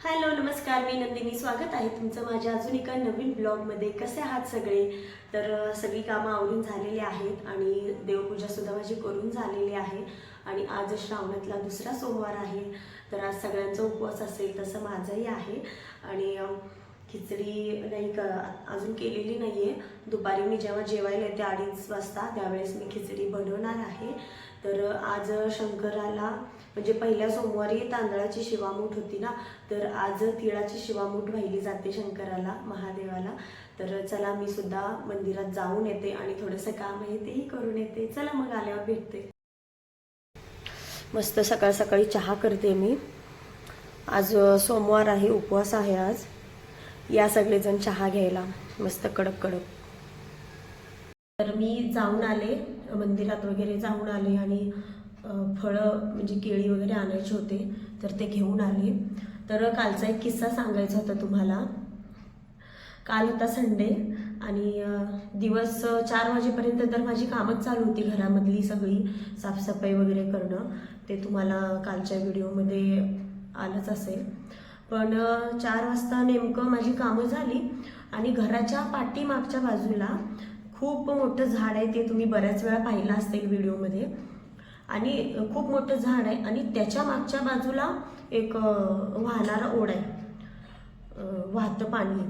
Hello नमस्कार मी नंदिनी. स्वागत आहे तुमचं माझ्या अजून एका नवीन ब्लॉगमध्ये. कसे आहात सगळे? तर सगळी कामं आवरून झालेली आहेत आणि देवपूजासुद्धा माझी करून झालेली आहे. आणि आज श्रावणातला दुसरा सोमवार आहे. तर आज सगळ्यांचा उपवास असेल तसं माझंही आहे. आणि खिचडी नाही क अजून केलेली नाही आहे दुपारी मी जेव्हा जेवायला येते अडीच वाजता त्यावेळेस मी खिचडी बनवणार आहे. तर आज शंकराला म्हणजे पहिल्या सोमवारी तांदळाची शिवामूठ होती ना तर आज तिळाची शिवामूठ वाहिली जाते शंकराला महादेवाला. तर चला मी सुद्धा मंदिरात जाऊन येते आणि थोडंसं काम आहे तेही करून येते. चला मग आल्यावर भेटते. मस्त सकाळ सकाळी चहा करते मी. आज सोमवार आहे उपवास आहे आज. या सगळेजण चहा घ्यायला. मस्त कडक कडक. तर मी जाऊन आले मंदिरात वगैरे जाऊन आले आणि फळं म्हणजे केळी वगैरे आणायचे होते तर ते घेऊन आले. तर कालचा एक किस्सा सांगायचा होता तुम्हाला. काल होता संडे आणि दिवस चार वाजेपर्यंत तर माझी कामच चालू होती घरामधली सगळी साफसफाई वगैरे करणं. ते तुम्हाला कालच्या व्हिडिओमध्ये आलंच असेल. पण चार वाजता नेमकं माझी कामं झाली आणि घराच्या पाठीमागच्या बाजूला खूप मोठं झाड आहे ते तुम्ही बऱ्याच वेळा पाहिलं असेल व्हिडिओमध्ये. आणि खूप मोठं झाड आहे आणि त्याच्या मागच्या बाजूला एक वाहणारा ओढ आहे. वाहतं पाणी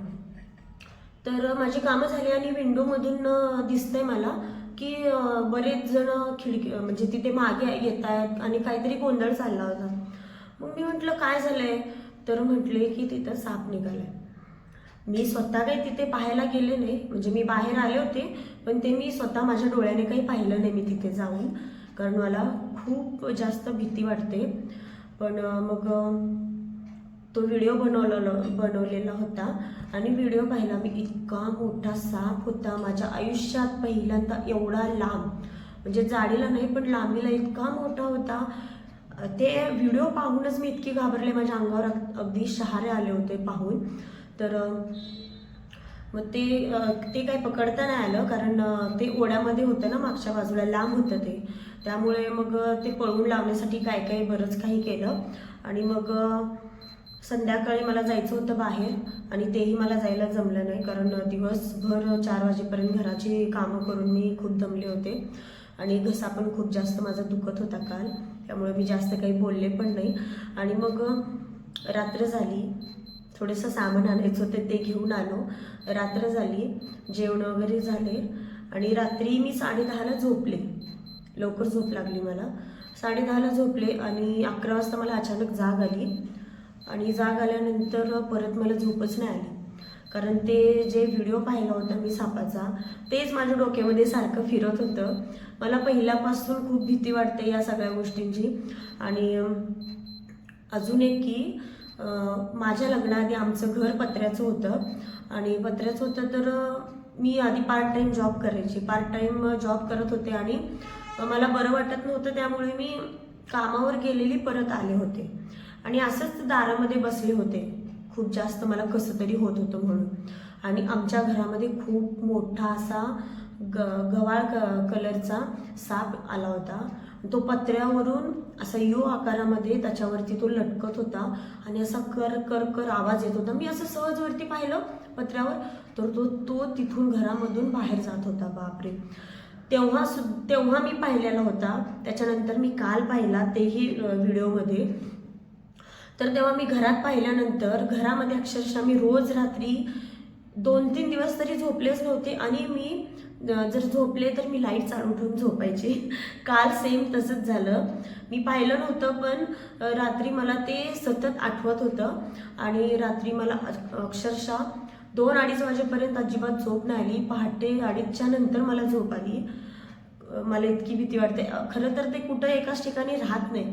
तर माझी कामं झाली आणि विंडोमधून दिसतंय मला की बरेच जण खिडकी म्हणजे तिथे मागे येत आहेत आणि काहीतरी गोंधळ चालला होता. मग मी म्हटलं काय झालंय? तर म्हटले की तिथं साप निघालाय. मी स्वतः काही तिथे पाहायला गेले नाही. म्हणजे मी बाहेर आले होते पण ते मी स्वतः माझ्या डोळ्याने काही पाहिलं नाही मी तिथे जाऊन. कारण मला खूप जास्त भीती वाटते. पण मग तो व्हिडिओ बनवलेला बनवलेला होता. आणि व्हिडिओ पाहिला मी. इतका मोठा साप होता. माझ्या आयुष्यात पहिल्यांदा एवढा लांब म्हणजे जाडीला नाही पण लांबीला इतका मोठा होता. ते व्हिडिओ पाहूनच मी इतकी घाबरले. माझ्या अंगावर अग- अगदी शहारे आले होते पाहून. तर मग ते ते काही पकडता नाही आलं. कारण ते ओढ्यामध्ये होतं ना मागच्या बाजूला. लांब होतं ते. त्यामुळे मग ते पळवून लावण्यासाठी काय काय बरंच काही केलं. आणि मग संध्याकाळी मला जायचं होतं बाहेर आणि तेही मला जायला जमलं नाही कारण दिवसभर चार वाजेपर्यंत घराची कामं करून मी खूप दमले होते. आणि घसा पण खूप जास्त माझा दुखत होता काल त्यामुळे मी जास्त काही बोलले पण नाही. आणि मग रात्र झाली. थोडंसं सामान आणायचं होतं ते घेऊन आलो. रात्र झाली. जेवण वगैरे झाले. आणि रात्री मी साडे दहाला झोपले. लवकर झोप लागली मला. साडेदहाला झोपले आणि अकरा वाजता मला अचानक जाग आली. आणि जाग आल्यानंतर परत मला झोपच नाही आली. कारण ते जे व्हिडिओ पाहिला होता मी सापाचा तेच माझ्या डोक्यामध्ये सारखं फिरत होतं. मला पहिल्यापासून खूप भीती वाटते या सगळ्या गोष्टींची. आणि अजून एक की माझ्या लग्नाआधी आमचं घर पत्र्याचं होतं. आणि पत्र्याचं होतं तर मी आधी पार्ट टाईम जॉब करायची. पार्ट टाईम जॉब करत होते आणि मला बरं वाटत नव्हतं त्यामुळे मी कामावर गेलेली परत आले होते. आणि असंच दारामध्ये बसले होते. खूप जास्त मला कसं तरी होत होतं म्हणून. आणि आमच्या घरामध्ये खूप मोठा असा ग गवाळ क कलरचा साप आला होता. तो पत्र्यावरून असा यू आकारामध्ये त्याच्यावरती तो लटकत होता. आणि असा कर कर कर आवाज येत होता. मी असं सहजवरती पाहिलं पत्र्यावर. तर तो तो तिथून घरामधून बाहेर जात होता. बापरे. तेव्हा सु तेव्हा मी पाहिलेला होता. त्याच्यानंतर मी काल पाहिला तेही व्हिडिओमध्ये. तर तेव्हा मी घरात पाहिल्यानंतर घरामध्ये अक्षरशः मी रोज रात्री दोन तीन दिवस तरी झोपलेच नव्हते आणि मी जर झोपले तर मी लाइट चालू ठेवून झोपायची. काल सेम तसंच झालं. मी पाहिलं नव्हतं पण रात्री मला ते सतत आठवत होतं आणि रात्री मला अक्षरशः दोन अडीच वाजेपर्यंत अजिबात झोप नाही आली. पहाटे अडीचच्या नंतर मला झोप आली. मला इतकी भीती वाटते. खरं तर ते कुठं एकाच ठिकाणी राहत नाही.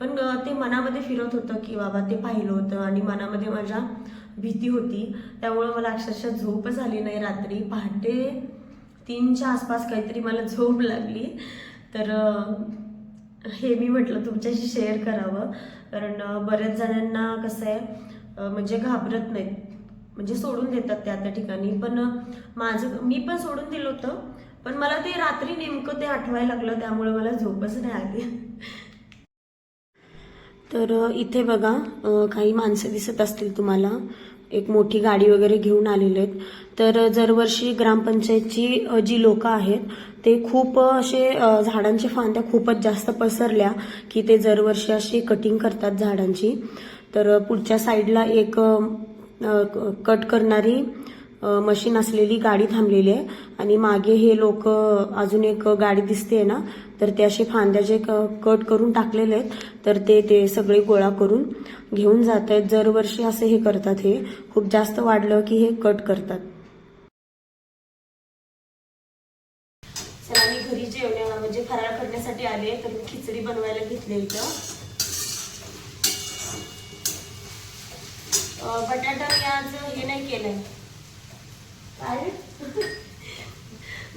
पण ते मनामध्ये फिरत होतं की बाबा ते पाहिलं होतं आणि मनामध्ये माझ्या भीती होती. त्यामुळं मला अक्षरशः झोपच आली नाही रात्री. पहाटे तीनच्या आसपास काहीतरी मला झोप लागली. तर हे मी म्हटलं तुमच्याशी शेअर करावं. कारण बऱ्याच जणांना कसं आहे म्हणजे घाबरत नाहीत. म्हणजे सोडून देतात त्या त्या ठिकाणी. पण माझं मी पण सोडून दिलं होतं पण मला ते रात्री नेमकं ते आठवायला लागलं त्यामुळे मला झोपच नाही आली. तर इथे बघा काही माणसं दिसत असतील तुम्हाला. एक मोठी गाडी वगैरे घेऊन आलेले आहेत. तर दरवर्षी ग्रामपंचायतची जी लोक आहेत ते खूप असे झाडांचे फांद्या खूपच जास्त पसरल्या की ते दरवर्षी अशी कटिंग करतात झाडांची. तर पुढच्या साईडला एक कट करणारी मशीन असलेली गाडी थांबलेली आहे. आणि मागे हे लोक अजून एक गाडी दिसते ना तर ते असे फांद्या जे क- कट करून टाकलेले आहेत. तर ते ते सगळे गोळा करून घेऊन जात आहेत. दरवर्षी असे हे करतात हे. खूप जास्त वाढलं की हे कट करतात. मी घरी जेवण्या म्हणजे फराळ करण्यासाठी आले तर मी खिचडी बनवायला घेतली इथं. बटाटा मी आज हे नाही केलंय. काय?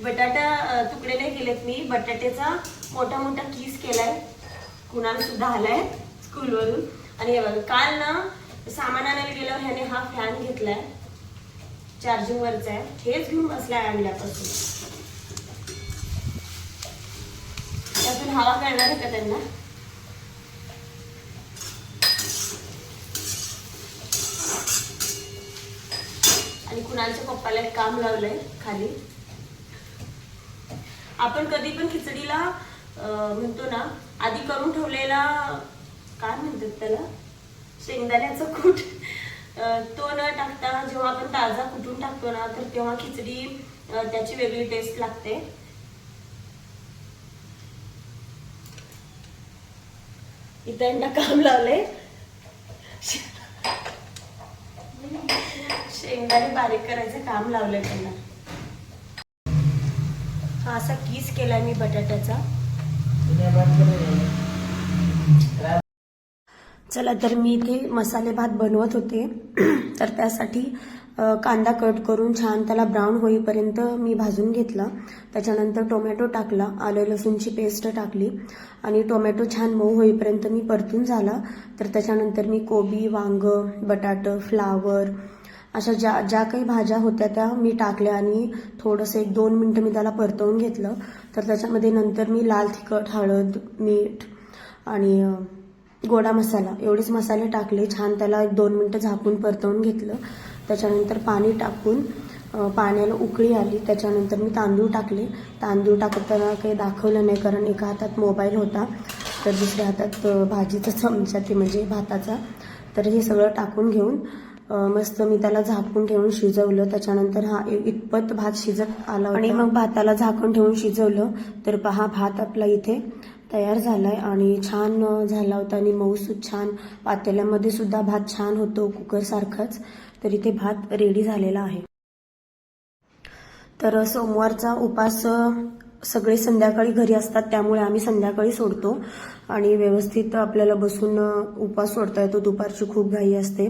बटाटा तुकडे नाही केलेत मी. बटाट्याचा मोठा मोठा किस केलाय. कुणाला सुद्धा आलाय स्कूलवरून. आणि हे बघा काल ना सामान आणायला गेल्यावर ह्याने हा फॅन घेतलाय. चार्जिंगवरचा आहे. हेच घेऊन बसलाय आणल्यापासून त्यातून हवा कळणार आहे का त्यांना आणि कुणालच्या पप्पाला एक काम लावलंय खाली. आपण कधी पण खिचडीला म्हणतो ना आधी करून ठेवलेला काय म्हणतात त्याला? शेंगदाण्याचा कूट. तो न टाकता जेव्हा आपण ताजा कुटून टाकतो ना तर तेव्हा खिचडी त्याची वेगळी टेस्ट लागते. इथं काम लावलंय. शेंगदाणे बारीक करायचं काम लावलंय त्यांना. हा असा किस केलाय मी बटाट्याचा. चला तर मी इथे मसाले भात बनवत होते. तर त्यासाठी कांदा कट करून छान त्याला ब्राऊन होईपर्यंत मी भाजून घेतला. त्याच्यानंतर टोमॅटो टाकला आलं लसूणची पेस्ट टाकली आणि टोमॅटो छान मऊ होईपर्यंत मी परतून झाला. तर त्याच्यानंतर मी कोबी वांग बटाटं फ्लावर अशा ज्या ज्या काही भाज्या होत्या त्या मी टाकल्या आणि थोडंसं एक दोन मिनटं मी त्याला परतवून घेतलं. तर त्याच्यामध्ये नंतर मी लाल तिखट हळद मीठ आणि गोडा मसाला एवढेच मसाले टाकले. छान त्याला एक दोन मिनटं झाकून परतवून घेतलं. त्याच्यानंतर पाणी टाकून पाण्याला उकळी आली. त्याच्यानंतर मी तांदूळ टाकले. तांदूळ टाकताना काही दाखवलं नाही कारण एका हातात मोबाईल होता तर दुसऱ्या हातात भाजीचा चमचा ते म्हणजे भाताचा. तर हे सगळं टाकून घेऊन मस्त मी त्याला झाकून ठेवून शिजवलं. त्याच्यानंतर हा इतपत भात शिजत आला. आणि मग भाताला झाकण ठेवून शिजवलं. तर पहा भात आपला इथे तयार झालाय आणि छान झाला होता आणि मऊसूद छान. पातेल्यामध्ये सुद्धा भात छान होतो कुकर सारखाच. तर इथे भात रेडी झालेला आहे. तर सोमवारचा उपास सगळे संध्याकाळी घरी असतात त्यामुळे आम्ही संध्याकाळी सोडतो. आणि व्यवस्थित आपल्याला बसून उपास सोडता येतो. दुपारची खूप घाई असते.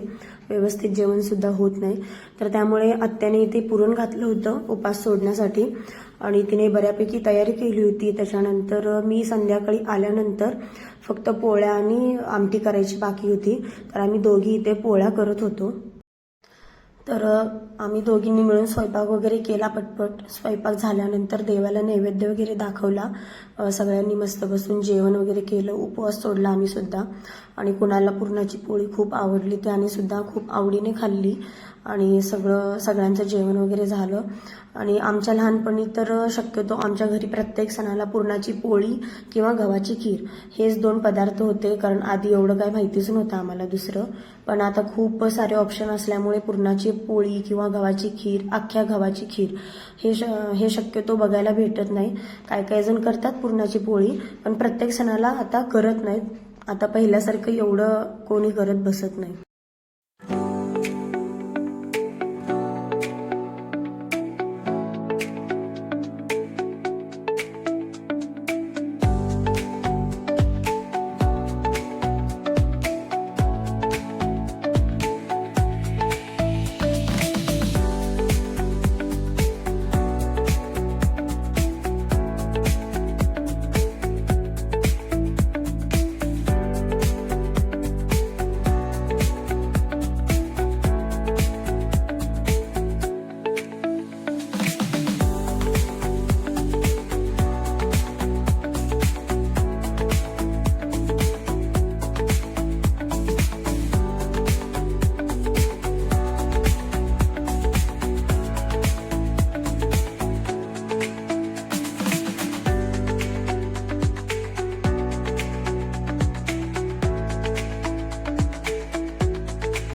व्यवस्थित जेवण सुद्धा होत नाही. तर त्यामुळे आत्याने इथे पुरण घातलं होतं उपास सोडण्यासाठी. आणि तिने बऱ्यापैकी तयारी केली होती. त्याच्यानंतर मी संध्याकाळी आल्यानंतर फक्त पोळ्या आणि आमटी करायची बाकी होती. तर आम्ही दोघी इथे पोळ्या करत होतो. तर आम्ही दोघींनी मिळून स्वयंपाक वगैरे केला पटपट. स्वयंपाक झाल्यानंतर देवाला नैवेद्य वगैरे दाखवला. सगळ्यांनी मस्त बसून जेवण वगैरे केलं. उपवास सोडला आम्ही सुद्धा. आणि कुणाला पुरणाची पोळी खूप आवडली त्याने सुद्धा खूप आवडीने खाल्ली. आणि सगळं सगळ्यांचं जेवण वगैरे झालं. आणि आमच्या लहानपणी तर शक्यतो आमच्या घरी प्रत्येक सणाला पुरणाची पोळी किंवा गव्हाची खीर हेच दोन पदार्थ होते कारण आधी एवढं काय माहितीच नव्हतं आम्हाला दुसरं. पण आता खूप सारे ऑप्शन असल्यामुळे पुरणाची पोळी किंवा गव्हाची खीर अख्ख्या गव्हाची खीर हे श हे शक्यतो बघायला भेटत नाही. काय काय जण करतात पुरणाची पोळी पण प्रत्येक सणाला आता करत नाहीत. आता पहिल्यासारखं एवढं कोणी करत बसत नाही.